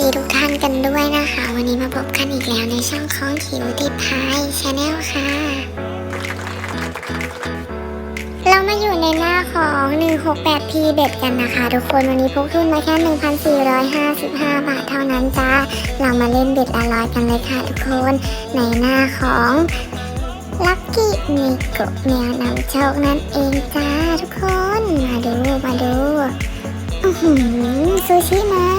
ดีทุกท่านกันด้วยนะคะ วันนี้มาพบกันอีกแล้วในช่องของขิวติพายชาแนลค่ะ เรามาอยู่ในหน้าของ 168P เบ็ดกันนะคะ ทุกคนวันนี้พกทุนมาแค่ 1,455 บาทเท่านั้นจ้า เรามาเล่นเบ็ดละร้อยกันเลยค่ะทุกคน ในหน้าของลัคกี้นิโกแมวนำโชคนั่นเองจ้าทุกคน มาดูมาดู อื้อหือซูชิมา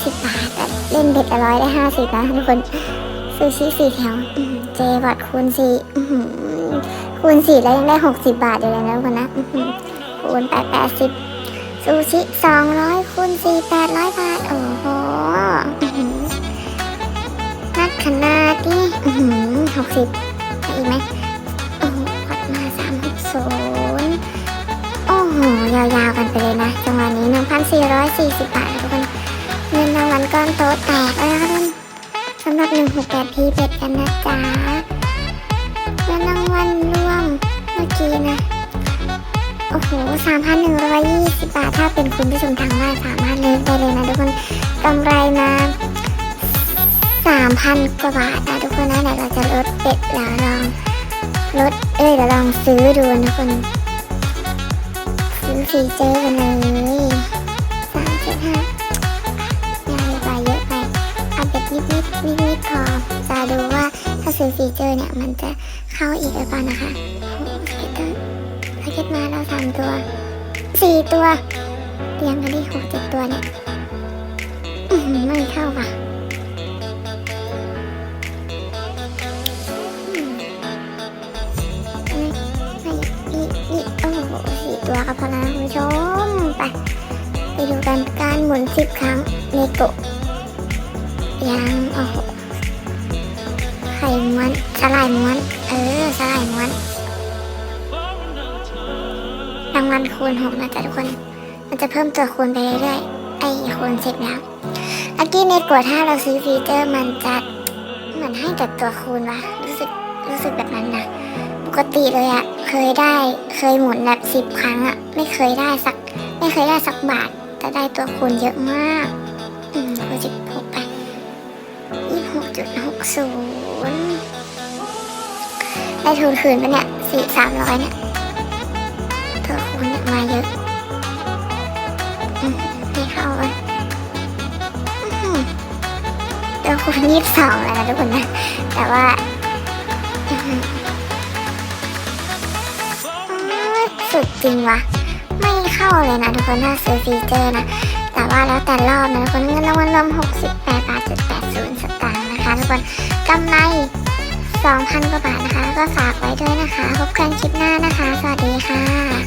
50 บาทแบบเล่นเบ็ดละร้อยได้ 50 นะทุกคนซูชิสี่แถวเจบัตคูณสี่คูณสี่แล้วยังได้ 60 บาทอยู่เลยนะทุกคนนี้คูณแปดแปดสิบซูชิ200คูณสี่แปดร้อยบาท โอ้โหนัดขนาดนี่หกสิบอีกไหมโอ้โหดมาสามหกศูนย์โอ้โห ยาวๆกันไปเลยนะ จังหวะนี้1,440บาทนะทุกคนเงินรางวัล ก้อนโตแตกเลยนะคะทุกคนสำหรับ 168พีเป็ดกันนะจ๊ะเงินรางวัลรวมเมื่อกี้นะ โอ้โห 3,120 บาท ถ้าเป็นคุณผู้ชมทางบ้านสามารถเล่นได้เลยนะทุกคนกำไรมา 3,000 กว่าบาทนะทุกคนนะเดี๋ยวเราจะลดเป็ดแล้วลองลดเอ้ยเดี๋ยวลองซื้อดูนะทุกคนซื้อฟีเจอร์กันเลย ซื้อฟีเจอร์เนี่ยมันจะเข้าอีกหรือเปล่านะคะสเก็ตเตอร์สเก็ตมาแล้วสามตัวสี่ตัวเรียงกันที่หกเจ็ดตัวเนี่ยไม่เข้าว่ะไม่ไม่อีอีโอ้โหสี่ตัวก็พอแล้วนะคุณผู้ชมไปไปดูกันการหมุนสิบครั้งเนโกะยังโอ้โห ไข่ม้วนสลายม้วน เออสลายม้วนรางวัลคูณหกนะจ๊ะทุกคน มันจะเพิ่มตัวคูณไปเรื่อยๆ ไอ้คูณสิบแล้วเมื่อกี้เนโกะถ้าเราซื้อฟีเจอร์มันจะเหมือนให้แต่ตัวคูณวะรู้สึกรู้สึกแบบนั้นนะปกติเลยอะเคยได้เคยหมุนแบบสิบครั้งอะไม่เคยได้สัก ไม่เคยได้สักบาท แต่ได้ตัวคูณเยอะมาก อืมคูณสิบหกไปยี่หกจุดหกศูนย์ ได้ทุนคืนปะเนี่ยสี่สามร้อยเนี่ยตัวคูณเนี่ยมาเยอะอืมให้เข้าไปอื้อหือตัวคูณยี่สิบสองแล้วนะทุกคนนะ แต่ว่าสุดจริงวะไม่เข้าเลยนะทุกคนถ้าซื้อฟีเจอร์นะ แต่ว่าแล้วแต่รอบนะทุกคนเงินรางวัลรวม68บาทจุด80 สตางค์ นะคะทุกคนกำไร 2,000 กว่าบาทนะคะ ก็ฝากไว้ด้วยนะคะ พบกันคลิปหน้านะคะ สวัสดีค่ะ